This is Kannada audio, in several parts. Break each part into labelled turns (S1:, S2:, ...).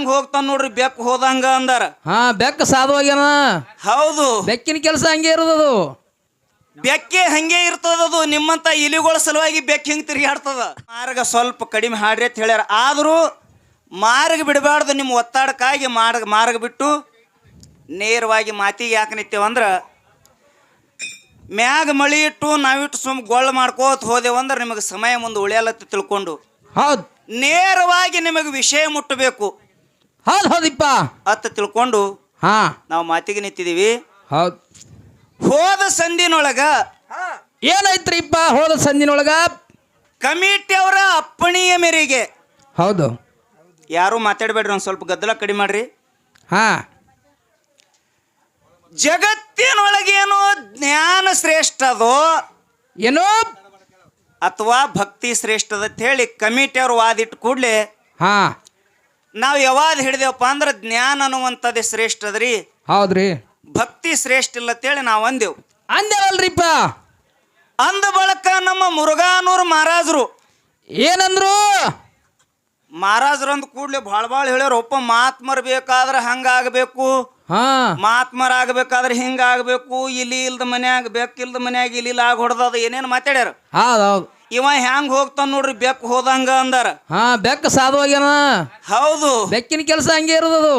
S1: ಹ್ಯಾಂಗ್ ಹೋಗ್ತಾನ ನೋಡ್ರಿ ಬೆಕ್ಕು ಹೋದಂಗ ಅಂದಾರ.
S2: ಹಾ ಬೆಕ್ಕ ಸಾಧುವಾಗ್ಯಾನ.
S1: ಹೌದು.
S2: ಬೆಕ್ಕಿನ ಕೆಲಸ ಹಂಗೆ ಇರೋದದು.
S1: ಬೆಕ್ಕೆ ಹಂಗೆ ಇರ್ತದದು ನಿಮ್ಮಂತ ಇಲಿಗಳ ಸಲುವಾಗಿ ಬೆಕ್ಕ ಹಿಂಗ್ ತಿರುಗಾಡ್ತದ ಮಾರ್ಗ ಸ್ವಲ್ಪ ಕಡಿಮೆ ಹಾಡ್ರಿ ಅಂತ ಹೇಳ್ಯಾರ. ಆದರೂ ಮಾರ್ಗ ಬಿಡಬಾರ್ದು ನಿಮ್ಮ ಒತ್ತಡಕ್ಕಾಗಿ ಮಾರ್ಗ ಮಾರ್ಗ ಬಿಟ್ಟು ನೇರವಾಗಿ ಮಾತಿಗೆ ಯಾಕೆ ನಿಂತೇವಂದ್ರ ಮ್ಯಾಗ ಮಳಿ ಇಟ್ಟು ನಾವಿಟ್ಟು ಸುಮ್ ಗೊಳ್ಳ ಮಾಡ್ಕೋತ ಹೋದೆವಂದ್ರೆ ನಿಮಗೆ ಸಮಯ ಮುಂದೆ ಉಳಿಯಲತ್ತ ತಿಳ್ಕೊಂಡು.
S2: ಹೌದು.
S1: ನೇರವಾಗಿ ನಿಮಗೆ ವಿಷಯ ಮುಟ್ಟಬೇಕು
S2: ಹೌದ್ ಹೌದಿಪ್ಪ.
S1: ಅತ್ತ ತಿಳ್ಕೊಂಡು
S2: ಹಾ.
S1: ನಾವು ಮಾತಿಗೆ ನಿಂತಿದ್ದೀವಿ.
S2: ಹೌದು.
S1: ಹೋದ ಸಂದಿನೊಳಗ
S2: ಏನಾಯ್ತ್ರಿಪ್ಪ ಹೋದ ಸಂದಿನೊಳಗ?
S1: ಕಮಿಟಿ ಅವರ ಅಪ್ಪಣಿಯ ಮೇರೆಗೆ.
S2: ಹೌದು.
S1: ಯಾರು ಮಾತಾಡಬೇಡ್ರಿ ಒಂದು ಸ್ವಲ್ಪ ಗದ್ದಲ ಕಡಿಮೆ ಮಾಡ್ರಿ.
S2: ಹಾ.
S1: ಜಗತ್ತಿನೊಳಗೇನೋ ಜ್ಞಾನ ಶ್ರೇಷ್ಠ ಅದೋ?
S2: ಏನೋ?
S1: ಅಥವಾ ಭಕ್ತಿ ಶ್ರೇಷ್ಠದ ಅಂತ ಹೇಳಿ ಕಮಿಟಿ ಅವರು ವಾದಿಟ್ಟು ಕೂಡಲೇ
S2: ಹಾ.
S1: ನಾವು ಯಾವಾಗ ಹಿಡಿದೇವಪ್ಪ ಅಂದ್ರೆ ಜ್ಞಾನ ಅನ್ನುವಂಥದ್ದೇ ಶ್ರೇಷ್ಠ ಅದ್ರಿ.
S2: ಹೌದ್ರಿ.
S1: ಭಕ್ತಿ ಶ್ರೇಷ್ಠ ಇಲ್ಲ ಅಂತೇಳಿ ನಾವು ಅಂದೆವು.
S2: ಅಂದೇವಲ್ರಿಪ್ಪ.
S1: ಅಂದ ಬಳಕ ನಮ್ಮ ಮುರುಘಾನೂರು ಮಹಾರಾಜರು.
S2: ಏನಂದ್ರು?
S1: ಮಹಾರಾಜರು ಅಂದ ಕೂಡ್ಲೆ ಭಾಳ ಭಾಳ ಹೇಳ್ಯಾರ ಒಪ್ಪ ಮಾತ್ಮರ್ ಬೇಕಾದ್ರೆ ಹಂಗಾಗಬೇಕು
S2: ಹಾ.
S1: ಮಾತ್ಮರ ಆಗ್ಬೇಕಾದ್ರೆ ಹಿಂಗಾಗಬೇಕು ಇಲ್ಲಿ ಇಲ್ದ ಮನ್ಯಾಗ ಬೆಕ್ಕಿಲ್ದ ಮನ್ಯಾಗ ಇಲ್ಲಿ ಇಲ್ಲ ಆಗ ಹೊಡೆದದ ಏನೇನು ಮಾತಾಡ್ಯಾರ.
S2: ಹೌದೌದು ಹೌದ್.
S1: ಇವ ಹ್ಯಾಂಗ್ ಹೋಗ್ತಾನ ನೋಡ್ರಿ ಬೆಕ್ಕ ಹೋದಂಗ ಅಂದಾರ.
S2: ಹಾ ಬೆಕ್ಕ ಸಾಧುವಾಗ್ಯಾನ
S1: ಹೌದು.
S2: ಬೆಕ್ಕಿನ ಕೆಲಸ ಹಂಗೆ ಇರೋದದು.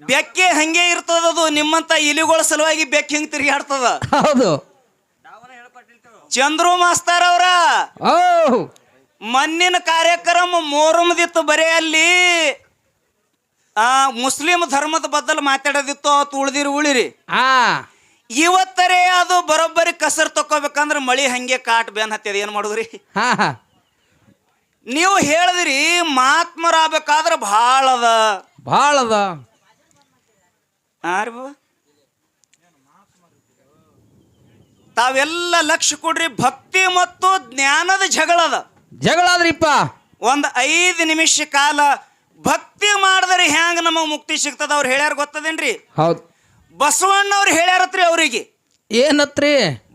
S1: ಬೆಕ್ಕೆ ಹಂಗೆ ಇರ್ತದದು ನಿಮ್ಮಂತ ಇಲಿಗಳ ಸಲುವಾಗಿ ಬೆಕ್ಕ ಹಿಂಗ್ ತಿರುಗಾಡ್ತದ
S2: ಹೌದು.
S1: ಚಂದ್ರು ಮಾಸ್ತಾರ್ ಅವ್ರ. ಮಣ್ಣಿನ ಕಾರ್ಯಕ್ರಮ ಮೋರಮದಿತ್ತು ಬರೇ ಅಲ್ಲಿ. ಆ ಮುಸ್ಲಿಂ ಧರ್ಮದ ಬದಲು ಮಾತಾಡೋದಿತ್ತು ಅವತ್ತು ಉಳಿದಿರಿ ಉಳಿರಿ.
S2: ಆ.
S1: ಇವತ್ತರೇ ಅದು ಬರೋಬ್ಬರಿ ಕಸರ್ ತಕೋಬೇಕಂದ್ರೆ ಮಳಿ ಹಂಗೆ ಕಾಟ್ ಬೆನ್ ಹತ್ತದ. ಏನ್ ಮಾಡುದ್ರಿ?
S2: ಹಾ ಹಾ.
S1: ನೀವು ಹೇಳಿದ್ರಿ ಮಹಾತ್ಮರಾಗಬೇಕಾದ್ರೆ ಭಾಳ ಅದ.
S2: ಭಾಳ ಅದ.
S1: ಆ ರೀ ಬಾಬಾ? ತಾವೆಲ್ಲ ಲಕ್ಷ ಕೊಡ್ರಿ ಭಕ್ತಿ ಮತ್ತು ಜ್ಞಾನದ
S2: ಜಗಳದ ಜಗಳಾದ್ರಿಪ್ಪ
S1: ಒಂದು ಐದು ನಿಮಿಷ ಕಾಲ ಭಕ್ತಿ ಮಾಡಿದ್ರೆ ಹ್ಯಾಂಗ ನಮಗೆ ಮುಕ್ತಿ ಸಿಗ್ತದ ಅವ್ರು ಹೇಳ್ಯಾರ ಗೊತ್ತದೇನ್ರಿ?
S2: ಹೌದ್.
S1: ಬಸವಣ್ಣವ್ರು ಹೇಳ್ಯಾರತ್ರಿ ಅವರಿಗೆ.
S2: ಏನತ್ರಿ?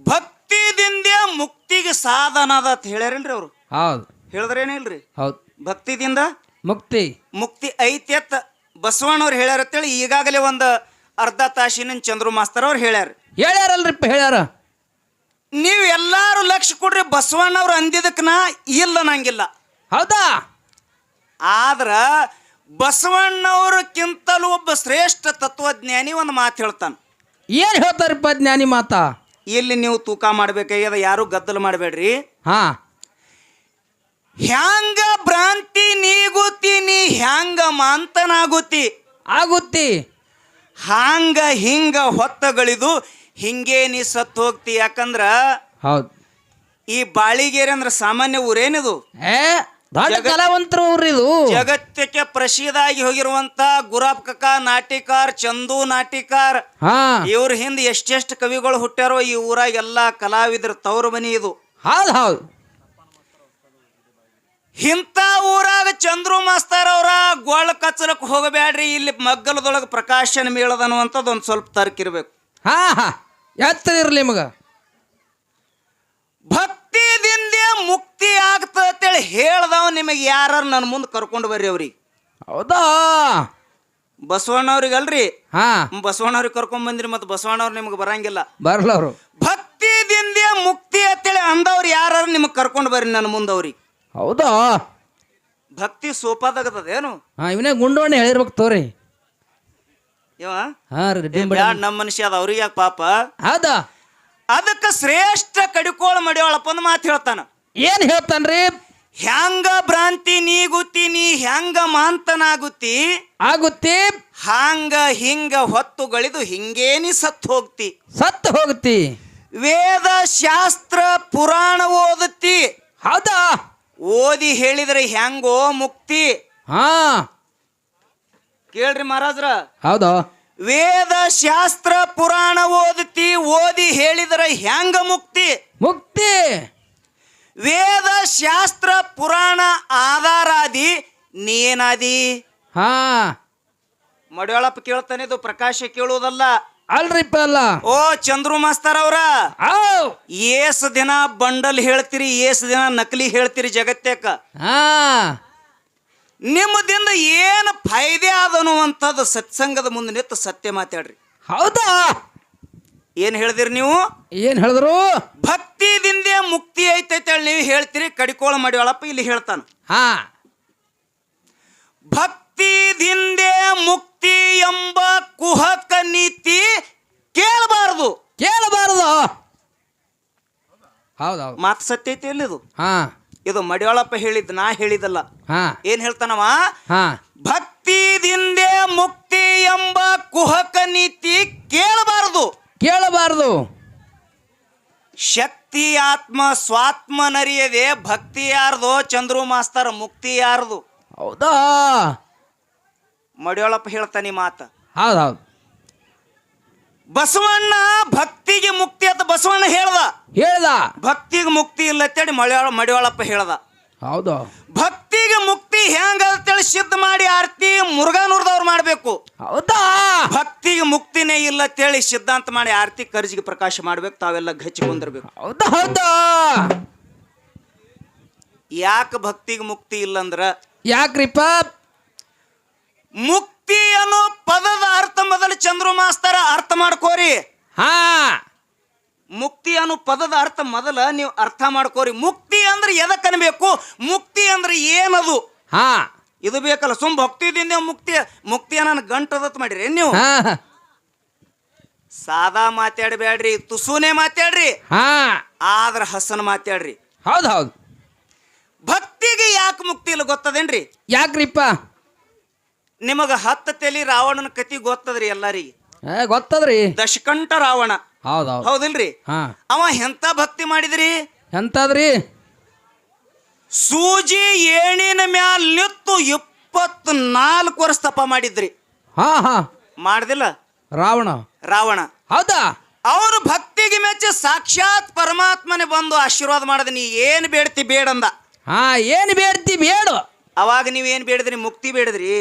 S1: ಭಕ್ತಿದಿಂದ ಮುಕ್ತಿಗೆ ಸಾಧನ ಅದ ಅಂತ ಹೇಳ್ಯಾರೇನ್ರಿ ಅವರು.
S2: ಹೌದು.
S1: ಹೇಳಿದ್ರೇನಿಲ್ರಿ?
S2: ಹೌದು.
S1: ಭಕ್ತಿದಿಂದ
S2: ಮುಕ್ತಿ.
S1: ಮುಕ್ತಿ ಐತಿ ಅಂತ ಬಸವಣ್ಣವ್ರು ಹೇಳ್ಯಾರ ಅಂತೇಳಿ ಈಗಾಗಲೇ ಒಂದು ಅರ್ಧ ತಾಸಿನ ಚಂದ್ರು ಮಾಸ್ತರ್ ಅವ್ರು ಹೇಳ್ಯಾರ.
S2: ಹೇಳ್ಯಾರಲ್ರಿಪ್ಪ ಹೇಳ್ಯಾರ.
S1: ನೀವು ಎಲ್ಲಾರು ಲಕ್ಷ ಕೊಡ್ರಿ ಬಸವಣ್ಣವ್ರು ಅಂದಿದ್ದಕ್ಕೆ ನಾ ಇಲ್ಲ ನಂಗಿಲ್ಲ
S2: ಹೌದಾ?
S1: ಆದ್ರ ಬಸವಣ್ಣವ್ರಕ್ಕಿಂತಲೂ ಒಬ್ಬ ಶ್ರೇಷ್ಠ ತತ್ವಜ್ಞಾನಿ ಒಂದು ಮಾತು ಹೇಳ್ತಾನೆ.
S2: ಏನ್ ಹೇಳ್ತಾರಪ್ಪ ಜ್ಞಾನಿ ಮಾತಾ?
S1: ಇಲ್ಲಿ ನೀವು ತೂಕ ಮಾಡ್ಬೇಕಾಗ್ಯದ ಯಾರು ಗದ್ದಲು ಮಾಡಬೇಡ್ರಿ.
S2: ಹಾ.
S1: ಹ್ಯಾಂಗ ಭ್ರಾಂತಿ ನೀಗುತ್ತಿ ನೀ ಹ್ಯಾಂಗ ಮಾಂತನಾಗುತ್ತಿ?
S2: ಆಗುತ್ತಿ.
S1: ಹಾಂಗ ಹಿಂಗ ಹೊತ್ತಗಳಿದು ಹಿಂಗೆ ನೀ ಸತ್ತು ಹೋಗ್ತಿ. ಯಾಕಂದ್ರ
S2: ಹೌದು.
S1: ಈ ಬಾಳಿಗೇರಿ ಅಂದ್ರೆ ಸಾಮಾನ್ಯ ಊರೇನಿದು?
S2: ಏ ದೊಡ್ಡ ಕಲಾವಂತರು ಅವ್ರಿ ಇದು.
S1: ಜಗತ್ತಕ್ಕೆ ಪ್ರಸಿದ್ಧ ಆಗಿ ಹೋಗಿರುವಂತ ಗುರಾಬ್ ಕಕ್ಕ ನಾಟಿಕಾರ್ ಚಂದು ನಾಟಿಕಾರ್
S2: ಹಾ.
S1: ಇವ್ರ ಹಿಂದೆ ಎಷ್ಟೆಷ್ಟ್ ಕವಿಗಳು ಹುಟ್ಟ್ಯಾರೋ ಈ ಊರಾಗ ಎಲ್ಲಾ ಕಲಾವಿದ್ರ ತವರು ಮನಿ ಇದು.
S2: ಹೌದ್ ಹೌದ್.
S1: ಇಂಥ ಊರಾಗ ಚಂದ್ರು ಮಾಸ್ತಾರ್ ಅವರ ಗೋಳ ಕಚ್ಚಲಕ್ ಹೋಗಬೇಡ್ರಿ ಇಲ್ಲಿ ಮಗ್ಗಲದೊಳಗೆ ಪ್ರಕಾಶನ ಮೇಳದ ಅನ್ನುವಂಥದ್ದು ಒಂದು ಸ್ವಲ್ಪ ತರ್ಕಿರ್ಬೇಕು
S2: ಹಾ ಹಾ. ಎತ್ತರ ಇರ್ಲಿ ನಿಮಗ.
S1: ಭಕ್ತಿದಿಂದ ಮುಕ್ತಿ ಆಗ್ತದ ಅಂತೇಳಿ ಹೇಳ್ದವ ನಿಮಗೆ ಯಾರು ನನ್ನ ಮುಂದೆ ಕರ್ಕೊಂಡು ಬರ್ರಿ ಅವ್ರಿಗೆ.
S2: ಹೌದಾ?
S1: ಬಸವಣ್ಣವ್ರಿಗಲ್ರಿ?
S2: ಹಾ.
S1: ಬಸವಣ್ಣವ್ರಿಗೆ ಕರ್ಕೊಂಡ್ ಬಂದ್ರಿ ಮತ್ತೆ ಬಸವಣ್ಣವ್ರು ನಿಮ್ಗೆ ಬರಂಗಿಲ್ಲ.
S2: ಬರ್ಲವ್ರು
S1: ಭಕ್ತಿದಿಂದ ಮುಕ್ತಿ ಅಂತೇಳಿ ಅಂದವ್ರು ಯಾರು ನಿಮಗೆ ಕರ್ಕೊಂಡು ಬರ್ರಿ ನನ್ನ ಮುಂದೆ ಅವ್ರಿಗೆ.
S2: ಹೌದಾ?
S1: ಭಕ್ತಿ ಸೋಪಾದಾಗದೇನು
S2: ಹಾ ಇವನೇ ಗುಂಡೋಣಿ ಹೇಳಿರ್ಬೇಕು ತೋರಿ.
S1: ಇವ
S2: ಹಾ ರೀ
S1: ಏ, ಬ್ಯಾಡ್ ನಮ್ಮ ಮನುಷ್ಯ ಅದ ಅವ್ರಿಗೆ ಯಾಕೆ ಪಾಪ?
S2: ಹೌದಾ?
S1: ಅದಕ್ಕೆ ಶ್ರೇಷ್ಠ ಕಡಿಕೋಳ ಮಾಡ್ಯಾಳಪ್ಪ ಅಂದ್ ಮಾತು ಹೇಳ್ತಾನ.
S2: ಏನ್ ಹೇಳ್ತಾನ್ರಿ?
S1: ಹೆಂಗ ಭ್ರಾಂತಿ ನೀ ಗುತ್ತಿ ನೀ ಹೆಂಗ ಮಾಂತನಾಗುತ್ತಿ?
S2: ಆಗುತ್ತಿ?
S1: ಹಾಂಗ ಹಿಂಗ ಹೊತ್ತುಗಳಿದು ಹಿಂಗೇನಿ ಸತ್ತು ಹೋಗ್ತಿ.
S2: ಸತ್ತು ಹೋಗ್ತಿ.
S1: ವೇದ ಶಾಸ್ತ್ರ ಪುರಾಣ ಓದುತ್ತಿ.
S2: ಹೌದಾ?
S1: ಓದಿ ಹೇಳಿದ್ರೆ ಹೆಂಗೋ ಮುಕ್ತಿ.
S2: ಹಾ.
S1: ಕೇಳ್ರಿ ಮಹಾರಾಜ್ರ.
S2: ಹೌದಾ.
S1: ವೇದ ಶಾಸ್ತ್ರ ಪುರಾಣ ಓದುತ್ತಿ ಓದಿ ಹೇಳಿದ್ರೆ ಹ್ಯಾಂಗ ಮುಕ್ತಿ?
S2: ಮುಕ್ತಿ.
S1: ವೇದ ಶಾಸ್ತ್ರ ಪುರಾಣ ಆಧಾರಾದಿ ನೀನಾದಿ.
S2: ಹಾ.
S1: ಮಡಿಯೊಳಪ್ಪ ಕೇಳ್ತಾನೆ ಇದು ಪ್ರಕಾಶ ಕೇಳುವುದಲ್ಲ.
S2: ಅಲ್ರಿಪ್ಪ ಅಲ್ಲ
S1: ಓ ಚಂದ್ರು ಮಾಸ್ತರ್ ಅವ್ರ! ಏಸ್ ದಿನ ಬಂಡಲ್ ಹೇಳ್ತೀರಿ ಏಸ್ ದಿನ ನಕಲಿ ಹೇಳ್ತಿರಿ ಜಗತ್ತೇಕ.
S2: ಹಾ.
S1: ನಿಮ್ಮದಿಂದ ಏನು ಫಾಯ್ದೆ ಆದನುವಂಥದ್ದು ಸತ್ಸಂಗದ ಮುಂದೆ ನಿಂತು ಸತ್ಯ ಮಾತಾಡ್ರಿ
S2: ಹೌದಾ?
S1: ಏನು ಹೇಳಿದಿರಿ ನೀವು?
S2: ಏನ್ ಹೇಳಿದ್ರು?
S1: ಭಕ್ತಿದಿಂದೇ ಮುಕ್ತಿ ಐತೈತೆ ಹೇಳಿ ನೀವು ಹೇಳ್ತೀರಿ ಕಡಿಕೋಳ ಮಾಡಿವಳಪ್ಪ ಇಲ್ಲಿ ಹೇಳ್ತಾನೆ.
S2: ಹಾ.
S1: ಭಕ್ತಿದಿಂದೇ ಮುಕ್ತಿ ಎಂಬ ಕುಹಕ ನೀತಿ ಕೇಳಬಾರದು.
S2: ಕೇಳಬಾರದು. ಹೌದೌದು.
S1: ಮಾತು ಸತ್ಯ ಐತಿ ಎಲ್ಲಿದು?
S2: ಹಾ.
S1: ಇದು ಮಡಿವಾಳಪ್ಪ ಹೇಳಿದ್ ನಾ ಹೇಳಿದಲ್ಲ
S2: ಹಾ.
S1: ಏನ್ ಹೇಳ್ತಾನವ?
S2: ಹಾ.
S1: ಭಕ್ತಿದಿಂದೇ ಮುಕ್ತಿ ಎಂಬ ಕುಹಕ ನೀತಿ ಕೇಳಬಾರದು.
S2: ಕೇಳಬಾರದು.
S1: ಶಕ್ತಿ ಆತ್ಮ ಸ್ವಾತ್ಮ ನರಿಯದೆ ಭಕ್ತಿ ಯಾರ್ದು ಚಂದ್ರು ಮಾಸ್ತರ್ ಮುಕ್ತಿ ಯಾರ್ದು?
S2: ಹೌದಾ?
S1: ಮಡಿವಾಳಪ್ಪ ಹೇಳ್ತಾನೆ ಈ ಮಾತ.
S2: ಹೌದೌದು.
S1: ಬಸವಣ್ಣ ಭಕ್ತಿಗೆ ಮುಕ್ತಿ ಅಂತ ಬಸವಣ್ಣ ಹೇಳ್ದ.
S2: ಹೇಳ್ದ.
S1: ಭಕ್ತಿಗೆ ಮುಕ್ತಿ ಇಲ್ಲ ಅಂತೇಳಿ ಮಳೆಯೊಳ ಮಡಿವಾಳಪ್ಪ ಹೇಳ್ದ.
S2: ಹೌದು.
S1: ಭಕ್ತಿಗೆ ಮುಕ್ತಿ ಹೆಂಗ ಅಂತೇಳಿ ಸಿದ್ಧ ಮಾಡಿ ಆರ್ತಿ ಮುರುಘಾನೂರ್ದವ್ರು ಮಾಡಬೇಕು.
S2: ಹೌದಾ?
S1: ಭಕ್ತಿಗೆ ಮುಕ್ತಿನೇ ಇಲ್ಲ ಅಂತೇಳಿ ಸಿದ್ಧಾಂತ ಮಾಡಿ ಆರ್ತಿ ಕರ್ಜಿಗೆ ಪ್ರಕಾಶ ಮಾಡ್ಬೇಕು ತಾವೆಲ್ಲ ಗಚ್ಚಿ ಬಂದಿರ್ಬೇಕು
S2: ಹೌದಾ? ಹೌದಾ.
S1: ಯಾಕೆ ಭಕ್ತಿಗೆ ಮುಕ್ತಿ ಇಲ್ಲಂದ್ರ
S2: ಯಾಕ್ರಿಪ್ಪ?
S1: ಮುಕ್ತಿ ಅನ್ನೋ ಪದದ ಅರ್ಥ ಮೊದಲು ಚಂದ್ರು ಮಾಸ್ತರ ಅರ್ಥ ಮಾಡ್ಕೋರಿ.
S2: ಹಾ.
S1: ಮುಕ್ತಿ ಅನ್ನೋ ಪದದ ಅರ್ಥ ಮೊದಲ ನೀವು ಅರ್ಥ ಮಾಡ್ಕೋರಿ. ಮುಕ್ತಿ ಅಂದ್ರೆ ಎದಕ್ಕೆ ಅನ್ಬೇಕು? ಮುಕ್ತಿ ಅಂದ್ರೆ ಏನದು?
S2: ಹಾ.
S1: ಇದು ಬೇಕಲ್ಲ ಸುಮ್ ಭಕ್ತಿದಿಂದ ಮುಕ್ತಿ ಮುಕ್ತಿ ನನ್ನ ಗಂಟದತ್ ಮಾಡಿರಿ. ನೀವು
S2: ಹಾ.
S1: ಸಾದಾ ಮಾತಾಡಬೇಡ್ರಿ ತುಸುನೇ ಮಾತಾಡ್ರಿ.
S2: ಹಾ.
S1: ಆದ್ರ ಹಸನ್ ಮಾತಾಡ್ರಿ.
S2: ಹೌದು ಹೌದು.
S1: ಭಕ್ತಿಗೆ ಯಾಕೆ ಮುಕ್ತಿ ಇಲ್ಲ ಗೊತ್ತದೇನ್ರಿ?
S2: ಯಾಕ್ರಿಪ್ಪ?
S1: ನಿಮಗ ಹತ್ತ ತೆಲಿ ರಾವಣನ ಕತಿ ಗೊತ್ತದ್ರಿ ಎಲ್ಲಾರಿ
S2: ಏ ಗೊತ್ತದ್ರಿ.
S1: ದಶಕಂಠ ರಾವಣ.
S2: ಹೌದು ಹೌದು.
S1: ಹೌದಿಲ್ರಿ?
S2: ಹಾ.
S1: ಅವ ಎಂತ ಭಕ್ತಿ ಮಾಡಿದ್ರಿ?
S2: ಎಂತದ್ರಿ?
S1: ಸೂಜಿ ಏಣಿನ ಮ್ಯಾಲ ನಿತ್ತು ಇಪ್ಪತ್ ನಾಲ್ಕು ವರ್ಷ ತಪ ಮಾಡಿದ್ರಿ.
S2: ಹಾ ಹಾ.
S1: ಮಾಡ್ದಿಲ್ಲ?
S2: ರಾವಣ.
S1: ರಾವಣ.
S2: ಹೌದಾ?
S1: ಅವನು ಭಕ್ತಿಗೆ ಮೆಚ್ಚಿ ಸಾಕ್ಷಾತ್ ಪರಮಾತ್ಮನೇ ಬಂದು ಆಶೀರ್ವಾದ ಮಾಡದ ನೀ ಏನ್ ಬೇಡ್ತಿ ಬೇಡಂದ?
S2: ಹಾ ಏನು ಬೇಡ್ತಿ ಬೇಡು.
S1: ಅವಾಗ ನೀವ್ ಏನ್ ಬೇಡದ್ರಿ? ಮುಕ್ತಿ ಬೇಡದ್ರಿ?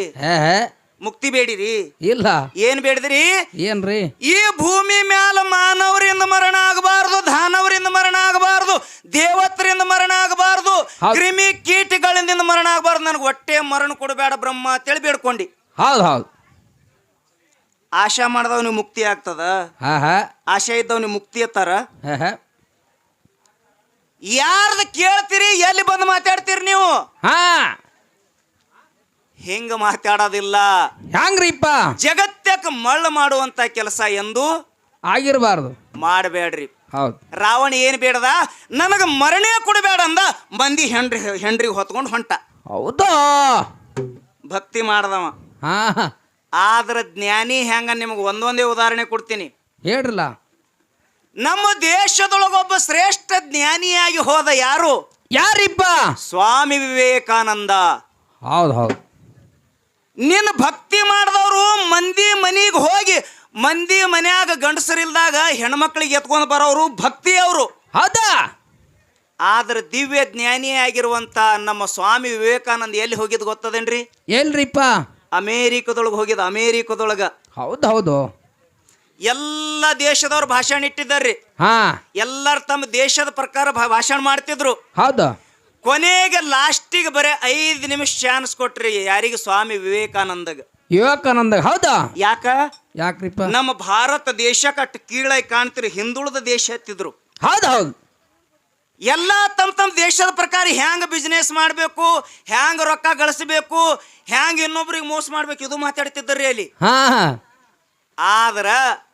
S1: ಮುಕ್ತಿ ಬೇಡಿರಿ?
S2: ಇಲ್ಲ.
S1: ಏನ್ ಬೇಡದ್ರಿ?
S2: ಏನ್ರಿ?
S1: ಈ ಭೂಮಿ ಮ್ಯಾಲ ಮಾನವರಿಂದ ಮರಣ ಆಗಬಾರದು ಧಾನವರಿಂದ ಮರಣ ಆಗಬಾರದು ದೇವತ್ರಿಂದ ಮರಣ ಆಗಬಾರದು. ಕ್ರಿಮಿ ಕೀಟಗಳಿಂದ ಮರಣ ಆಗಬಾರದು. ನನಗೆ ಒಟ್ಟೆ ಮರಣ ಕೊಡಬೇಡ ಬ್ರಹ್ಮ ಅಂತೇಳಿ ಬೇಡ್ಕೊಂಡಿ.
S2: ಹೌದು ಹೌದು.
S1: ಆಶಾ ಮಾಡಿದವನಿಗೆ ಮುಕ್ತಿ ಆಗ್ತದ? ಆಶಾ ಇದ್ದವನು ಮುಕ್ತಿ ಎತ್ತಾರ. ಯಾರ್ದ ಕೇಳ್ತೀರಿ ಎಲ್ಲಿ ಬಂದು ಮಾತಾಡ್ತೀರಿ ನೀವು?
S2: ಹಾ.
S1: ಹಿಂಗ ಮಾತಾಡೋದಿಲ್ಲ.
S2: ಹ್ಯಾಂಗ್ರಿಪ್ಪ?
S1: ಜಗತ್ತಕ್ಕೆ ಮಳ್ಳ ಮಾಡುವಂತ ಕೆಲಸ ಎಂದು
S2: ಆಗಿರಬಾರ್ದು.
S1: ಮಾಡಬೇಡ್ರಿ.
S2: ಹೌದು.
S1: ರಾವಣ ಏನು ಬೇಡದ? ನನಗೆ ಮರಣೆ ಕೊಡಬೇಡ ಅಂದ ಮಂದಿ ಹೆಂಡ್ರಿ ಹೆಂಡ್ರಿಗೆ ಹೊತ್ಕೊಂಡು ಹೊಂಟ.
S2: ಹೌದಾ?
S1: ಭಕ್ತಿ ಮಾಡ್ದವ.
S2: ಹಾ ಹಾ.
S1: ಆದ್ರ ಜ್ಞಾನಿ ಹೆಂಗ ನಿಮಗೆ ಒಂದೊಂದೇ ಉದಾಹರಣೆ ಕೊಡ್ತೀನಿ.
S2: ಹೇಳ್ರಲ್ಲ.
S1: ನಮ್ಮ ದೇಶದೊಳಗೊಬ್ಬ ಶ್ರೇಷ್ಠ ಜ್ಞಾನಿಯಾಗಿ ಹೋದ ಯಾರು?
S2: ಯಾರಿಬ್ಬ
S1: ಸ್ವಾಮಿ ವಿವೇಕಾನಂದ.
S2: ಹೌದು ಹೌದು.
S1: ನಿನ್ನ ಭಕ್ತಿ ಮಾಡಿದವರು ಮಂದಿ ಮನಿಗೆ ಹೋಗಿ ಮಂದಿ ಮನ್ಯಾಗ ಗಂಡಸರಿಲ್ದಾಗ ಹೆಣ್ಮಕ್ಳಿಗೆ ಎತ್ಕೊಂಡು ಬರೋರು ಭಕ್ತಿಯವರು
S2: ಹೌದಾ?
S1: ಆದ್ರೆ ದಿವ್ಯ ಜ್ಞಾನಿಯಾಗಿರುವಂತ ನಮ್ಮ ಸ್ವಾಮಿ ವಿವೇಕಾನಂದ ಎಲ್ಲಿ ಹೋಗಿದ್ ಗೊತ್ತದೇನ್ರಿ?
S2: ಎಲ್ರಿಪ್ಪ?
S1: ಅಮೇರಿಕದೊಳಗೆ ಹೋಗಿದ ಅಮೇರಿಕದೊಳಗ.
S2: ಹೌದು ಹೌದು.
S1: ಎಲ್ಲ ದೇಶದವ್ರು ಭಾಷಣ ಇಟ್ಟಿದ್ದಾರ್ರಿ.
S2: ಹಾ.
S1: ಎಲ್ಲರೂ ತಮ್ಮ ದೇಶದ ಪ್ರಕಾರ ಭಾಷಣ ಮಾಡ್ತಿದ್ರು.
S2: ಹೌದು.
S1: ಕೊನೆಗೆ ಲಾಸ್ಟಿಗೆ ಬರೀ ಐದು ನಿಮಿಷ ಚಾನ್ಸ್ ಕೊಟ್ರಿ. ಯಾರಿಗೆ ಸ್ವಾಮಿ ವಿವೇಕಾನಂದಗ?
S2: ವಿವೇಕಾನಂದ ಹೌದಾ?
S1: ಯಾಕ?
S2: ಯಾಕ್ರಿಪ್ಪ?
S1: ನಮ್ಮ ಭಾರತ ದೇಶ ಕಟ್ಟ ಕೀಳಾಗಿ ಕಾಣ್ತಿರಿ ಹಿಂದುಳಿದ ದೇಶ ಹತ್ತಿದ್ರು
S2: ಹೌದು ಹೌದು.
S1: ಎಲ್ಲ ತಮ್ಮ ತಮ್ಮ ದೇಶದ ಪ್ರಕಾರ ಹ್ಯಾಂಗ ಬಿಸ್ನೆಸ್ ಮಾಡಬೇಕು ಹ್ಯಾಂಗ ರೊಕ್ಕ ಗಳಿಸಬೇಕು ಹ್ಯಾಂಗ ಇನ್ನೊಬ್ರಿಗೆ ಮೋಸ ಮಾಡ್ಬೇಕು ಇದು ಮಾತಾಡ್ತಿದ್ದರ್ರಿ ಅಲ್ಲಿ.
S2: ಹಾ ಹಾ.
S1: ಆದ್ರ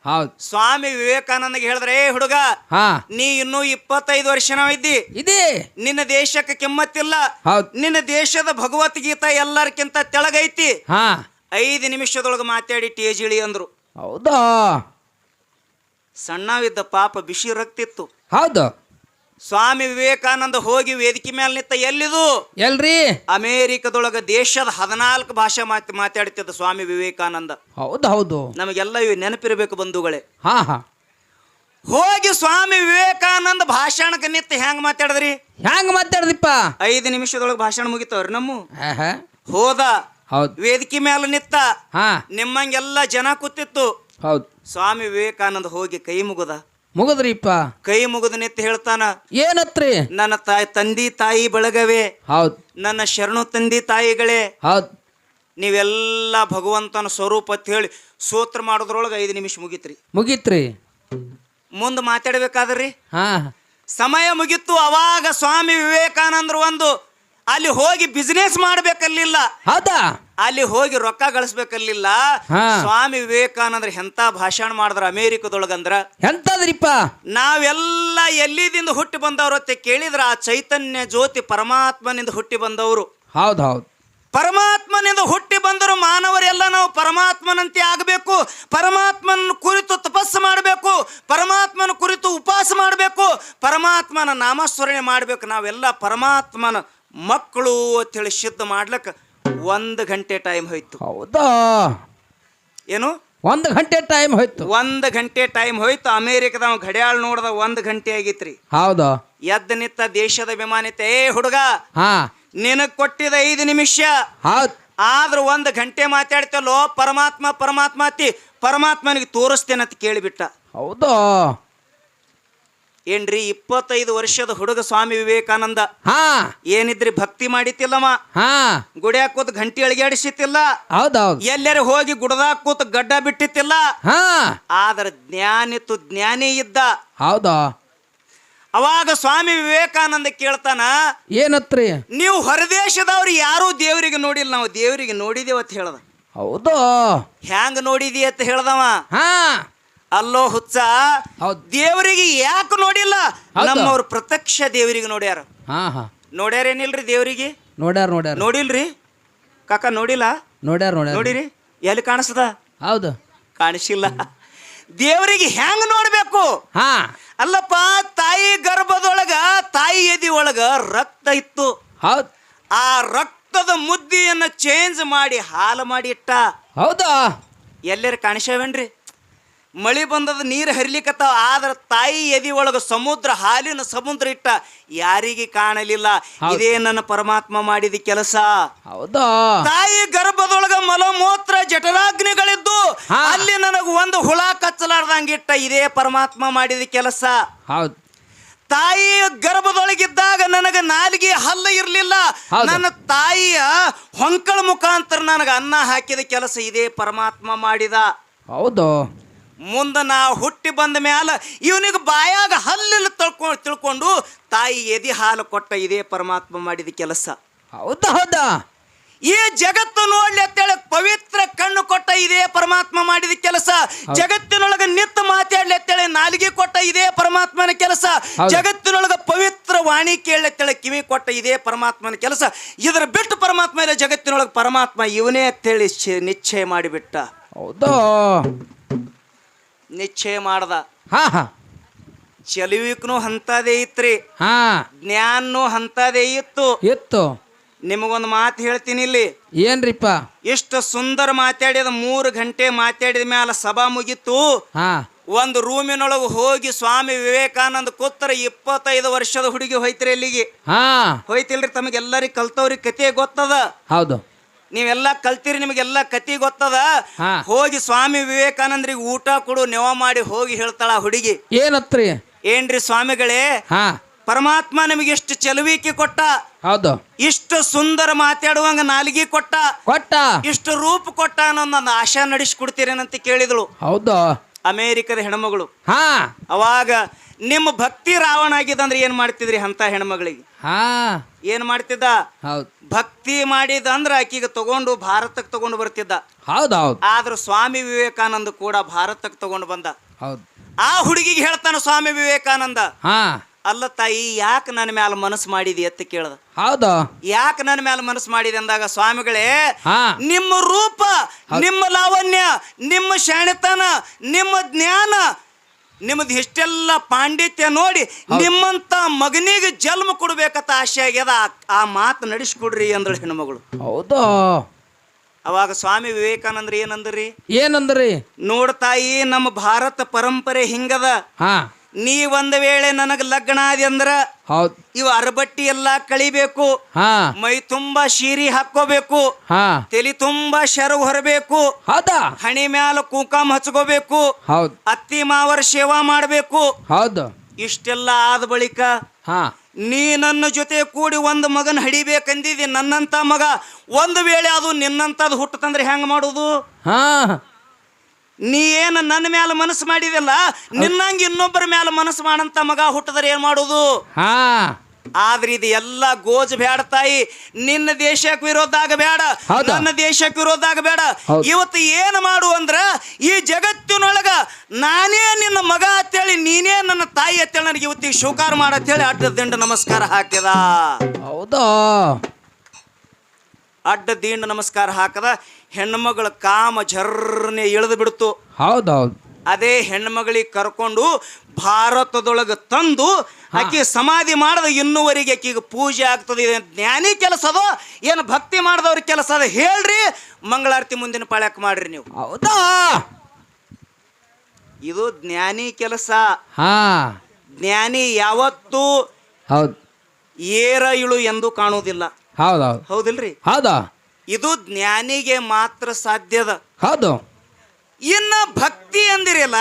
S2: ಹೌದು.
S1: ಸ್ವಾಮಿ ವಿವೇಕಾನಂದಗೆ ಹೇಳಿದ್ರೆ ಏ ಹುಡುಗ
S2: ಹಾ.
S1: ನೀ ಇನ್ನೂ ಇಪ್ಪತ್ತೈದು ವರ್ಷನವಿದ್ದಿ
S2: ಇದೆ
S1: ನಿನ್ನ ದೇಶಕ್ಕೆ ಕಿಮ್ಮತ್ತಿಲ್ಲ.
S2: ಹೌದು.
S1: ನಿನ್ನ ದೇಶದ ಭಗವದ್ಗೀತಾ ಎಲ್ಲರ್ಕಿಂತ ತೆಳಗೈತಿ.
S2: ಹಾ.
S1: ಐದು ನಿಮಿಷದೊಳಗೆ ಮಾತಾಡಿ ಟೇಜಿಳಿ ಅಂದ್ರು.
S2: ಹೌದಾ?
S1: ಸಣ್ಣವಿದ್ದ ಪಾಪ ಬಿಸಿ ರಕ್ತಿತ್ತು.
S2: ಹೌದು.
S1: ಸ್ವಾಮಿ ವಿವೇಕಾನಂದ ಹೋಗಿ ವೇದಿಕೆ ಮೇಲೆ ನಿಂತ ಎಲ್ಲಿದು?
S2: ಎಲ್ರಿ?
S1: ಅಮೇರಿಕದೊಳಗ ದೇಶದ ಹದಿನಾಲ್ಕು ಭಾಷೆ ಮಾತು ಮಾತಾಡ್ತಿದ್ದ ಸ್ವಾಮಿ ವಿವೇಕಾನಂದ.
S2: ಹೌದು ಹೌದು.
S1: ನಮಗೆಲ್ಲ ಇವು ನೆನಪಿರಬೇಕು ಬಂಧುಗಳೇ.
S2: ಹಾ ಹಾ.
S1: ಹೋಗಿ ಸ್ವಾಮಿ ವಿವೇಕಾನಂದ ಭಾಷಣಕ್ಕೆ ನಿಂತ ಹೆಂಗ್ ಮಾತಾಡಿದ್ರಿ?
S2: ಹೆಂಗ್ ಮಾತಾಡ್ದಿಪ್ಪ
S1: ಐದು ನಿಮಿಷದೊಳಗೆ ಭಾಷಣ ಮುಗಿತವ್ರಿ ನಮ್ಮ. ಹೋದ.
S2: ಹೌದು.
S1: ವೇದಿಕೆ ಮೇಲೆ ನಿತ್ತ
S2: ಹಾ.
S1: ನಿಮ್ಮಂಗೆಲ್ಲ ಜನ ಕೂತಿತ್ತು.
S2: ಹೌದು.
S1: ಸ್ವಾಮಿ ವಿವೇಕಾನಂದ ಹೋಗಿ ಕೈ ಮುಗುದ.
S2: ಮುಗಿದ್ರಿಪ್ಪ.
S1: ಕೈ ಮುಗಿದು ನಿಂತು ಹೇಳ್ತಾನ
S2: ಏನತ್ರಿ?
S1: ನನ್ನ ತಾಯಿ ತಂದಿ ತಾಯಿ ಬಳಗವೇ
S2: ಹೌದ್.
S1: ನನ್ನ ಶರಣು ತಂದಿ ತಾಯಿಗಳೇ
S2: ಹೌದ್.
S1: ನೀವೆಲ್ಲ ಭಗವಂತನ ಸ್ವರೂಪ ಅಂತ ಹೇಳಿ ಸೂತ್ರ ಮಾಡೋದ್ರೊಳಗೆ ಐದು ನಿಮಿಷ ಮುಗೀತ್ರಿ.
S2: ಮುಗೀತ್ರಿ.
S1: ಮುಂದೆ ಮಾತಾಡ್ಬೇಕಾದ್ರಿ?
S2: ಹಾ.
S1: ಸಮಯ ಮುಗಿತ್ತು ಅವಾಗ ಸ್ವಾಮಿ ವಿವೇಕಾನಂದರು ಒಂದು ಅಲ್ಲಿ ಹೋಗಿ ಬಿಸ್ನೆಸ್ ಮಾಡ್ಬೇಕಲ್ಲಿಲ್ಲ.
S2: ಹೌದಾ?
S1: ಅಲ್ಲಿ ಹೋಗಿ ರೊಕ್ಕ ಗಳಿಸ್ಬೇಕಲ್ಲಿಲ್ಲ?
S2: ಹಾ.
S1: ಸ್ವಾಮಿ ವಿವೇಕಾನಂದ್ರ ಎಂತ ಭಾಷಣ ಮಾಡಿದ್ರ ಅಮೇರಿಕದೊಳಗಂದ್ರ?
S2: ಎಂತದ್ರಿಪ್ಪ?
S1: ನಾವೆಲ್ಲ ಎಲ್ಲಿದಿಂದ ಹುಟ್ಟಿ ಬಂದವರು ಅಂತ ಕೇಳಿದ್ರ ಆ ಚೈತನ್ಯ ಜ್ಯೋತಿ ಪರಮಾತ್ಮನಿಂದ ಹುಟ್ಟಿ ಬಂದವರು.
S2: ಹೌದೌದು ಹೌದ್.
S1: ಪರಮಾತ್ಮನಿಂದ ಹುಟ್ಟಿ ಬಂದರು ಮಾನವರೆಲ್ಲ ನಾವು ಪರಮಾತ್ಮನಂತೆ ಆಗಬೇಕು. ಪರಮಾತ್ಮನ ಕುರಿತು ತಪಸ್ಸು ಮಾಡಬೇಕು. ಪರಮಾತ್ಮನ ಕುರಿತು ಉಪವಾಸ ಮಾಡಬೇಕು. ಪರಮಾತ್ಮನ ನಾಮಸ್ಮರಣೆ ಮಾಡಬೇಕು. ನಾವೆಲ್ಲ ಪರಮಾತ್ಮನ ಮಕ್ಕಳು ಅಂತೇಳಿ ಸಿದ್ಧ ಮಾಡ್ಲಿಕ್ಕೆ ಒಂದು ಗಂಟೆ ಟೈಮ್ ಹೋಯ್ತು.
S2: ಹೌದಾ?
S1: ಏನು?
S2: ಒಂದು ಗಂಟೆ ಟೈಮ್ ಹೋಯ್ತು.
S1: ಒಂದು ಗಂಟೆ ಟೈಮ್ ಹೋಯ್ತು. ಅಮೇರಿಕದವ ಗಡಿಯಾಳ ನೋಡ್ದ ಒಂದು ಗಂಟೆ ಆಗಿತ್ರಿ.
S2: ಹೌದಾ.
S1: ಎದ್ದ ನಿತ್ತ ದೇಶದ ವಿಮಾನಿತ ಏ ಹುಡುಗ!
S2: ಹಾ.
S1: ನಿನಗ್ ಕೊಟ್ಟಿದ ಐದು ನಿಮಿಷ.
S2: ಹೌದ್.
S1: ಆದ್ರೂ ಒಂದು ಗಂಟೆ ಮಾತಾಡ್ತಲ್ಲೋ ಪರಮಾತ್ಮ ಪರಮಾತ್ಮ ಅತಿ ಪರಮಾತ್ಮನಿಗೆ ತೋರಿಸ್ತೇನೆ ಅಂತ ಕೇಳಿಬಿಟ್ಟ.
S2: ಹೌದಾ.
S1: ಏನ್ರಿ ಇಪ್ಪತ್ತೈದು ವರ್ಷದ ಹುಡುಗ ಸ್ವಾಮಿ ವಿವೇಕಾನಂದ?
S2: ಹಾ.
S1: ಏನಿದ್ರಿ ಭಕ್ತಿ ಮಾಡಿತಿಲ್ಲಮ್ಮ
S2: ಹಾ.
S1: ಗುಡಿಯಾಗ ಕೂತ್ ಗಂಟಿ ಅಳಗ್ಯಾಡಿಸಿತಿಲ್ಲ?
S2: ಹೌದ್ ಹೌದ್
S1: ಎಲ್ಲರ ಹೋಗಿ ಗುಡದಾಗ ಕೂತ್ ಗಡ್ಡ ಬಿಟ್ಟಿತ್ತಿಲ್ಲ
S2: ಹಾ.
S1: ಆದ್ರೆ ಜ್ಞಾನಿತ್ತು ಜ್ಞಾನಿ ಇದ್ದ.
S2: ಹೌದಾ?
S1: ಅವಾಗ ಸ್ವಾಮಿ ವಿವೇಕಾನಂದ ಕೇಳ್ತಾನ
S2: ಏನತ್ರಿ?
S1: ನೀವು ಹೊರದೇಶದವ್ರು ಯಾರೂ ದೇವರಿಗೆ ನೋಡಿಲ್ಲ ನಾವು ದೇವರಿಗೆ ನೋಡಿದೇವ ಅಂತ ಹೇಳ್ದ.
S2: ಹೌದು?
S1: ಹ್ಯಾಂಗ ನೋಡಿದಿ ಅಂತ ಹೇಳ್ದವ?
S2: ಹಾ.
S1: ಅಲ್ಲೋ ಹುಚ್ಚ ದೇವರಿಗೆ ಯಾಕೆ ನೋಡಿಲ್ಲ?
S2: ನಮ್ಮವ್ರ
S1: ನಮ್ಮವ್ರು ಪ್ರತ್ಯಕ್ಷ ದೇವರಿಗೆ ನೋಡ್ಯಾರ.
S2: ಹಾ ಹಾ.
S1: ನೋಡ್ಯಾರೇನಿಲ್ರಿ ದೇವರಿಗೆ?
S2: ನೋಡ್ಯಾರ ನೋಡ್ಯಾರ.
S1: ನೋಡಿಲ್ರಿ? ಕಾಕ ನೋಡಿಲ್ಲ?
S2: ನೋಡ್ಯಾರ ನೋಡ್ಯಾರ.
S1: ನೋಡಿರಿ? ಎಲ್ಲಿ ಕಾಣಿಸ್ತದ?
S2: ಹೌದು.
S1: ಕಾಣಿಸಿಲ್ಲ. ದೇವರಿಗೆ ಹೆಂಗ್ ನೋಡ್ಬೇಕು?
S2: ಹಾ.
S1: ಅಲ್ಲಪ್ಪ ತಾಯಿ ಗರ್ಭದೊಳಗ ತಾಯಿ ಎದಿ ಒಳಗ ರಕ್ತ ಇತ್ತು.
S2: ಹೌದು.
S1: ಆ ರಕ್ತದ ಮುದ್ದಿಯನ್ನ ಚೇಂಜ್ ಮಾಡಿ ಹಾಲು ಮಾಡಿ ಇಟ್ಟ.
S2: ಹೌದಾ?
S1: ಎಲ್ಲರ ಕಾಣಿಸ್ಯಾವೇನ್ರಿ? ಮಳಿ ಬಂದದ ನೀರು ಹರಿಲಿಕ್ಕತ್ತಾವ ಆದ್ರೆ ತಾಯಿ ಎದಿ ಒಳಗ ಸಮುದ್ರ ಹಾಲಿನ ಸಮುದ್ರ ಇಟ್ಟ ಯಾರಿಗೆ ಕಾಣಲಿಲ್ಲ. ಇದೇ ನನ್ನ ಪರಮಾತ್ಮ ಮಾಡಿದ ಕೆಲಸ.
S2: ಹೌದಾ?
S1: ತಾಯಿ ಗರ್ಭದೊಳಗ ಮಲಮೂತ್ರ ಜಠರಾಗ್ನಿಗಳಿದ್ದು. ಅಲ್ಲಿ ನನಗ ಒಂದು ಹುಳ ಕಚ್ಚಲಾರ್ದಂಗಿಟ್ಟ ಇದೇ ಪರಮಾತ್ಮ ಮಾಡಿದ ಕೆಲಸ.
S2: ಹೌದು.
S1: ತಾಯಿ ಗರ್ಭದೊಳಗಿದ್ದಾಗ ನನಗೆ ನಾಲಿಗೆ ಹಲ್ಲ ಇರಲಿಲ್ಲ. ನನ್ನ ತಾಯಿಯ ಹೊಂಕಳ ಮುಖಾಂತರ ನನಗೆ ಅನ್ನ ಹಾಕಿದ ಕೆಲಸ ಇದೇ ಪರಮಾತ್ಮ ಮಾಡಿದ.
S2: ಹೌದು.
S1: ಮುಂದೆ ನಾ ಹುಟ್ಟಿ ಬಂದ ಮ್ಯಾಲ ಇವನಿಗೆ ಬಾಯಾಗ ಹಲ್ಲಿಲ್ಲ ತಿಳ್ಕೊಂಡು ತಿಳ್ಕೊಂಡು ತಾಯಿ ಎದಿ ಹಾಲು ಕೊಟ್ಟ ಇದೇ ಪರಮಾತ್ಮ ಮಾಡಿದ ಕೆಲಸ.
S2: ಹೌದಾ ಹೌದಾ?
S1: ಈ ಜಗತ್ತು ನೋಡ್ಲಿ ಅಂತೇಳಿ ಪವಿತ್ರ ಕಣ್ಣು ಕೊಟ್ಟ ಇದೇ ಪರಮಾತ್ಮ ಮಾಡಿದ ಕೆಲಸ. ಜಗತ್ತಿನೊಳಗೆ ನಿತ್ತ ಮಾತಾಡ್ಲಿ ಅಂತೇಳಿ ನಾಲಿಗೆ ಕೊಟ್ಟ ಇದೇ ಪರಮಾತ್ಮನ ಕೆಲಸ. ಜಗತ್ತಿನೊಳಗೆ ಪವಿತ್ರ ವಾಣಿ ಕೇಳಲಿ ಅಂತೇಳಿ ಕಿವಿ ಕೊಟ್ಟ ಇದೇ ಪರಮಾತ್ಮನ ಕೆಲಸ. ಇದರ ಬಿಟ್ಟು ಪರಮಾತ್ಮ ಇಲ್ಲ ಜಗತ್ತಿನೊಳಗೆ ಪರಮಾತ್ಮ ಇವನೇ ಅಂತೇಳಿ ನಿಶ್ಚಯ ಮಾಡಿಬಿಟ್ಟ.
S2: ಹೌದಾ?
S1: ನಿಶ್ಚಯ ಮಾಡ್ದ.
S2: ಹಾ ಹಾ.
S1: ಚಲುವಿಕ್ನು ಅಂತದೇ ಇತ್ರಿ.
S2: ಹಾ.
S1: ಜ್ಞಾನನು ಹಂತಾದೆ ಇತ್ತು.
S2: ಇತ್ತು.
S1: ನಿಮಗೊಂದು ಮಾತು ಹೇಳ್ತೀನಿ ಇಲ್ಲಿ.
S2: ಏನ್ರಿಪ್ಪ?
S1: ಇಷ್ಟು ಸುಂದರ ಮಾತಾಡಿದ ಮೂರು ಗಂಟೆ ಮಾತಾಡಿದ ಮ್ಯಾಲ ಸಭಾ ಮುಗಿತು.
S2: ಹಾ.
S1: ಒಂದು ರೂಮಿನೊಳಗೆ ಹೋಗಿ ಸ್ವಾಮಿ ವಿವೇಕಾನಂದ ಕೂತ್ರ ಇಪ್ಪತ್ತೈದು ವರ್ಷದ ಹುಡುಗಿ ಹೋಯ್ತ್ರಿ ಅಲ್ಲಿಗೆ.
S2: ಹಾ.
S1: ಹೋಯ್ತಿಲ್ರಿ ತಮಗೆಲ್ಲರಿಗೆ ಕಲ್ತವ್ರಿಗೆ ಕತೆ ಗೊತ್ತದ.
S2: ಹೌದು.
S1: ನೀವೆಲ್ಲ ಕಲ್ತಿರಿ ನಿಮಗೆಲ್ಲ ಕತಿ ಗೊತ್ತದ?
S2: ಹಾ.
S1: ಹೋಗಿ ಸ್ವಾಮಿ ವಿವೇಕಾನಂದ್ರಿಗೆ ಊಟ ಕೊಡು ನೆವ ಮಾಡಿ ಹೋಗಿ ಹೇಳ್ತಾಳ ಆ ಹುಡುಗಿ.
S2: ಏನತ್ರಿ?
S1: ಏನ್ರಿ ಸ್ವಾಮಿಗಳೇ?
S2: ಹಾ.
S1: ಪರಮಾತ್ಮ ನಿಮಗೆ ಎಷ್ಟು ಚಲುವಿಕೆ ಕೊಟ್ಟ.
S2: ಹೌದು.
S1: ಇಷ್ಟು ಸುಂದರ ಮಾತಾಡುವಂಗ ನಾಲಿಗೆ ಕೊಟ್ಟ.
S2: ಕೊಟ್ಟ.
S1: ಇಷ್ಟು ರೂಪ ಕೊಟ್ಟ ಅನ್ನೋ ಆಶಾ ನಡೆಸ್ಕೊಡ್ತೀರೇನಂತ ಕೇಳಿದಳು.
S2: ಹೌದು.
S1: ಅಮೇರಿಕದ ಹೆಣ್ಮಗಳು.
S2: ಹಾ.
S1: ಅವಾಗ ನಿಮ್ಮ ಭಕ್ತಿ ರಾವಣ ಆಗಿದಂದ್ರೆ ಏನ್ ಮಾಡ್ತಿದ್ರಿ ಅಂತ ಹೆಣ್ಮಗಳಿಗೆ?
S2: ಹಾ.
S1: ಏನ್ ಮಾಡ್ತಿದ್ದ?
S2: ಹೌದು.
S1: ಭಕ್ತಿ ಮಾಡಿದ ಅಂದ್ರೆ ಆಕಿಗೆ ತಗೊಂಡು ಭಾರತಕ್ಕೆ ತಗೊಂಡು ಬರ್ತಿದ್ದ.
S2: ಹೌದು ಹೌದು.
S1: ಆದ್ರೆ ಸ್ವಾಮಿ ವಿವೇಕಾನಂದ ಕೂಡ ಭಾರತಕ್ಕೆ ತಗೊಂಡು ಬಂದ.
S2: ಹೌದು.
S1: ಆ ಹುಡುಗಿಗೆ ಹೇಳ್ತಾನ ಸ್ವಾಮಿ ವಿವೇಕಾನಂದ.
S2: ಹಾ.
S1: ಅಲ್ಲ ತಾಯಿ ಯಾಕೆ ನನ್ನ ಮ್ಯಾಲ ಮನಸ್ಸು ಮಾಡಿದಿ ಅಂತ ಕೇಳ್ದ.
S2: ಹೌದು.
S1: ಯಾಕೆ ನನ್ನ ಮೇಲೆ ಮನಸ್ಸು ಮಾಡಿದೆ ಅಂದಾಗ ಸ್ವಾಮಿಗಳೇ
S2: ಹಾ.
S1: ನಿಮ್ಮ ರೂಪ ನಿಮ್ಮ ಲಾವಣ್ಯ ನಿಮ್ಮ ಶಾಣೆತನ ನಿಮ್ಮ ಜ್ಞಾನ ನಿಮ್ಮದು ಇಷ್ಟೆಲ್ಲ ಪಾಂಡಿತ್ಯ ನೋಡಿ ನಿಮ್ಮಂತ ಮಗನಿಗೆ ಜನ್ಮ ಕೊಡ್ಬೇಕಂತ ಆಸೆ ಆಗ್ಯದ ಆ- ಆ ಮಾತು ನಡೆಸ್ಕೊಡ್ರಿ ಅಂದಳು ಹೆಣ್ಮಗಳು.
S2: ಹೌದು?
S1: ಅವಾಗ ಸ್ವಾಮಿ ವಿವೇಕಾನಂದ್ರ ಏನಂದ್ರಿ?
S2: ಏನಂದ್ರಿ?
S1: ನೋಡ್ತಾಯಿ ನಮ್ಮ ಭಾರತ ಪರಂಪರೆ ಹಿಂಗದ.
S2: ಹಾ.
S1: ನೀ ಒಂದ್ ವೇಳೆ ನನಗ ಲಗ್ನ ಆದಿ ಅಂದ್ರ
S2: ಹೌದ್.
S1: ಇವ ಅರಬಟ್ಟಿ ಎಲ್ಲಾ ಕಳಿಬೇಕು
S2: ಹಾ.
S1: ಮೈ ತುಂಬಾ ಶೀರಿ ಹಾಕೋಬೇಕು
S2: ಹಾ.
S1: ತಲಿ ತುಂಬಾ ಶರ ಹೊರಬೇಕು
S2: ಹೌದಾ?
S1: ಹಣಿ ಮ್ಯಾಲ ಕುಂಕುಮ ಹಚ್ಕೋಬೇಕು
S2: ಹೌದ್.
S1: ಅತ್ತಿ ಮಾವರ ಸೇವಾ ಮಾಡಬೇಕು.
S2: ಹೌದು.
S1: ಇಷ್ಟೆಲ್ಲ ಆದ ಬಳಿಕ
S2: ಹಾ.
S1: ನೀ ನನ್ನ ಜೊತೆ ಕೂಡಿ ಒಂದು ಮಗನ ಹಡಿಬೇಕಂದಿದಿ ನನ್ನಂತ ಮಗ ಒಂದು ವೇಳೆ ಅದು ನಿನ್ನಂತದ್ ಹುಟ್ಟತಂದ್ರೆ ಹೆಂಗ್ ಮಾಡುದು?
S2: ಹಾ.
S1: ನೀ ಏನು ನನ್ನ ಮ್ಯಾಲ ಮನಸ್ಸು ಮಾಡಿದಲ್ಲ ನಿನ್ನಂಗೆ ಇನ್ನೊಬ್ಬರ ಮ್ಯಾಲ ಮನಸ್ಸು ಮಾಡಂತ ಮಗ ಹುಟ್ಟದ್ರೆ ಏನ್ ಮಾಡುದು?
S2: ಹಾ.
S1: ಆದ್ರೆ ಇದು ಎಲ್ಲ ಗೋಜ್ ಬೇಡ ತಾಯಿ. ನಿನ್ನ ದೇಶಕ್ಕೆ ವಿರೋಧ
S2: ಬೇಡ?
S1: ನನ್ನ ದೇಶಕ್ಕೆ ವಿರೋಧಾಗ
S2: ಬೇಡ
S1: ಇವತ್ತು ಏನು ಮಾಡು ಅಂದ್ರ ಈ ಜಗತ್ತಿನೊಳಗ ನಾನೇ ನಿನ್ನ ಮಗ ಅಂತೇಳಿ ನೀನೇ ನನ್ನ ತಾಯಿ ಅಂತೇಳಿ ನನಗೆ ಇವತ್ತಿಗೆ ಶುಕಾರ ಮಾಡತ್ತೇಳಿ ಅಡ್ಡ ದಿಂಡ ನಮಸ್ಕಾರ ಹಾಕಿದ
S2: ಹೌದಾ?
S1: ಅಡ್ಡ ದೀಂಡ ನಮಸ್ಕಾರ ಹಾಕದ ಹೆಣ್ಮಗಳ ಕಾಮ ಜರ್ನೆ ಇಳಿದು ಬಿಡ್ತು.
S2: ಹೌದೌದು.
S1: ಅದೇ ಹೆಣ್ಮಗಳಿಗೆ ಕರ್ಕೊಂಡು ಭಾರತದೊಳಗೆ ತಂದು ಆಕೆ ಸಮಾಧಿ ಮಾಡದ ಇನ್ನುವರೆಗೆ ಆಕಿಗೆ ಪೂಜೆ ಆಗ್ತದೆ ಇದು ಜ್ಞಾನಿ ಕೆಲಸ ಅದೋ ಏನು ಭಕ್ತಿ ಮಾಡಿದವ್ರ ಕೆಲಸ ಅದ ಹೇಳ್ರಿ ಮಂಗಳಾರತಿ ಮುಂದಿನ ಪಾಳ್ಯಕ್ ಮಾಡ್ರಿ ನೀವು.
S2: ಹೌದಾ?
S1: ಇದು ಜ್ಞಾನಿ ಕೆಲಸ.
S2: ಹಾ.
S1: ಜ್ಞಾನಿ ಯಾವತ್ತೂ
S2: ಹೌದು.
S1: ಏರ ಇಳು ಎಂದು ಕಾಣುವುದಿಲ್ಲ.
S2: ಹೌದೌದು
S1: ಹೌದಿಲ್ರಿ.
S2: ಹೌದಾ?
S1: ಇದು ಜ್ಞಾನಿಗೆ ಮಾತ್ರ ಸಾಧ್ಯದ
S2: ಹೌದು.
S1: ಇನ್ನ ಭಕ್ತಿ ಅಂದಿರಲ್ಲ?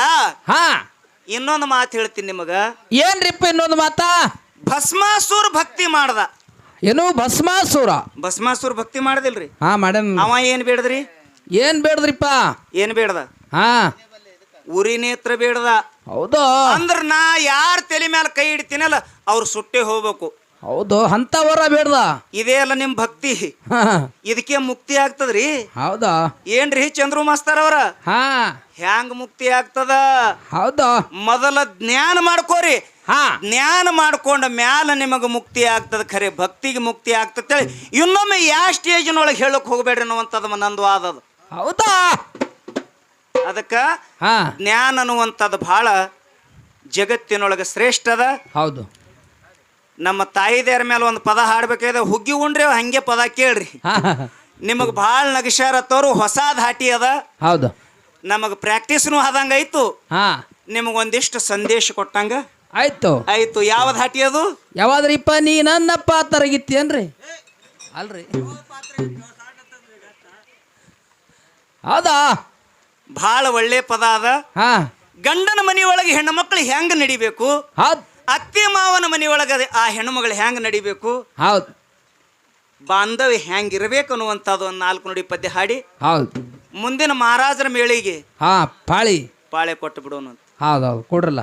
S2: ಹಾ.
S1: ಇನ್ನೊಂದು ಮಾತು ಹೇಳ್ತೀನಿ ನಿಮಗ.
S2: ಏನ್ರಿಪ್ಪ ಇನ್ನೊಂದು ಮಾತಾ?
S1: ಭಸ್ಮಾಸುರ ಭಕ್ತಿ ಮಾಡ್ದ.
S2: ಏನು ಭಸ್ಮಾಸುರ?
S1: ಭಸ್ಮಾಸುರ ಭಕ್ತಿ ಮಾಡದಿಲ್ರಿ.
S2: ಹಾ ಮಾಡ್ಯಾನ.
S1: ಅವ ಏನ್ ಬೇಡದ್ರಿ?
S2: ಏನ್ ಬೇಡದ್ರಿಪ್ಪ?
S1: ಏನ್ ಬೇಡದ?
S2: ಹಾ.
S1: ಉರಿ ನೇತ್ರ ಬೇಡದ.
S2: ಹೌದು.
S1: ಅಂದ್ರ ನಾ ಯಾರ ತಲೆ ಮೇಲೆ ಕೈ ಇಡ್ತೀನಲ್ಲ ಅವ್ರು ಸುಟ್ಟೆ ಹೋಗ್ಬೇಕು.
S2: ಹೌದು ಅಂತ ವರ ಬೇಡ್ದ.
S1: ಇದೇ ಅಲ್ಲ ನಿಮ್ ಭಕ್ತಿ. ಇದಕ್ಕೆ ಮುಕ್ತಿ ಆಗ್ತದ್ರಿ?
S2: ಹೌದಾ?
S1: ಏನ್ರಿ ಚಂದ್ರು ಮಾಸ್ತರ್ ಅವರ?
S2: ಹಾ.
S1: ಹ್ಯಾಂಗ ಮುಕ್ತಿ ಆಗ್ತದ?
S2: ಹೌದಾ.
S1: ಮೊದಲ ಜ್ಞಾನ ಮಾಡ್ಕೋರಿ.
S2: ಹಾ.
S1: ಜ್ಞಾನ ಮಾಡ್ಕೊಂಡ ಮ್ಯಾಲ ನಿಮಗೆ ಮುಕ್ತಿ ಆಗ್ತದ ಖರೆ ಭಕ್ತಿಗೆ ಮುಕ್ತಿ ಆಗ್ತದೆ ಇನ್ನೊಮ್ಮೆ ಯಾವ ಸ್ಟೇಜಿನೊಳಗೆ ಹೇಳಕ್ ಹೋಗ್ಬೇಡ್ರಿ ಅನ್ನುವಂಥದ್ದು ನಂದು ಆದದು
S2: ಹೌದಾ?
S1: ಅದಕ್ಕ
S2: ಹಾ.
S1: ಜ್ಞಾನ ಅನ್ನುವಂಥದ್ದು ಬಹಳ ಜಗತ್ತಿನೊಳಗೆ ಶ್ರೇಷ್ಠ ಅದ
S2: ಹೌದು.
S1: ನಮ್ಮ ತಾಯಿದೇರ ಮೇಲೆ ಒಂದು ಪದ ಹಾಡ್ಬೇಕಾದ್ರೆ ಹುಗ್ಗಿ ಉಂಡ್ರಿ ಹಂಗೆ ಪದ ಕೇಳ್ರಿ. ನಿಮಗ್ ಭಾಳ ನಗಿಸ್ಯಾರತ್ತವ್ರು ಹೊಸ ಧಾಟಿ ಅದ.
S2: ಹೌದು.
S1: ನಮಗೆ ಪ್ರಾಕ್ಟೀಸ್ನು ಆದಂಗ ಆಯ್ತು.
S2: ಹಾ.
S1: ನಿಮಗೊಂದಿಷ್ಟು ಸಂದೇಶ ಕೊಟ್ಟಂಗ.
S2: ಆಯ್ತು.
S1: ಆಯ್ತು ಯಾವ ಧಾಟಿ ಅದು?
S2: ಯಾವಾದ್ರಿಪ್ಪ ನೀ ನನ್ನಪ್ಪ ತರಗಿತ್ತೇನ್ರಿ ಅಲ್ರಿ. ಹೌದಾ?
S1: ಭಾಳ ಒಳ್ಳೆ ಪದ ಅದ.
S2: ಹಾ.
S1: ಗಂಡನ ಮನೆಯೊಳಗೆ ಹೆಣ್ಣು ಮಕ್ಕಳು ಹೆಂಗೆ ನಡಿಬೇಕು?
S2: ಹೌದ್.
S1: ಅತ್ತೆ ಮಾವನ ಮನೆಯೊಳಗ ಆ ಹೆಣ್ಣುಮಗಳು ಹೆಂಗೆ ನಡಿಬೇಕು?
S2: ಹೌದು.
S1: ಬಾಂಧವ್ಯ ಹೆಂಗಿರ್ಬೇಕು ಅನ್ನುವಂಥದ್ದು ಒಂದು ನಾಲ್ಕು ನುಡಿ ಪದ್ಯ ಹಾಡಿ.
S2: ಹೌದು.
S1: ಮುಂದಿನ ಮಹಾರಾಜರ ಮೇಳಿಗೆ
S2: ಹಾ ಪಾಳಿ.
S1: ಪಾಳೆ ಕೊಟ್ಟು ಬಿಡೋಣ ಅಂತ
S2: ಹೌದೌದು ಕೊಡ್ರಲ್ಲ.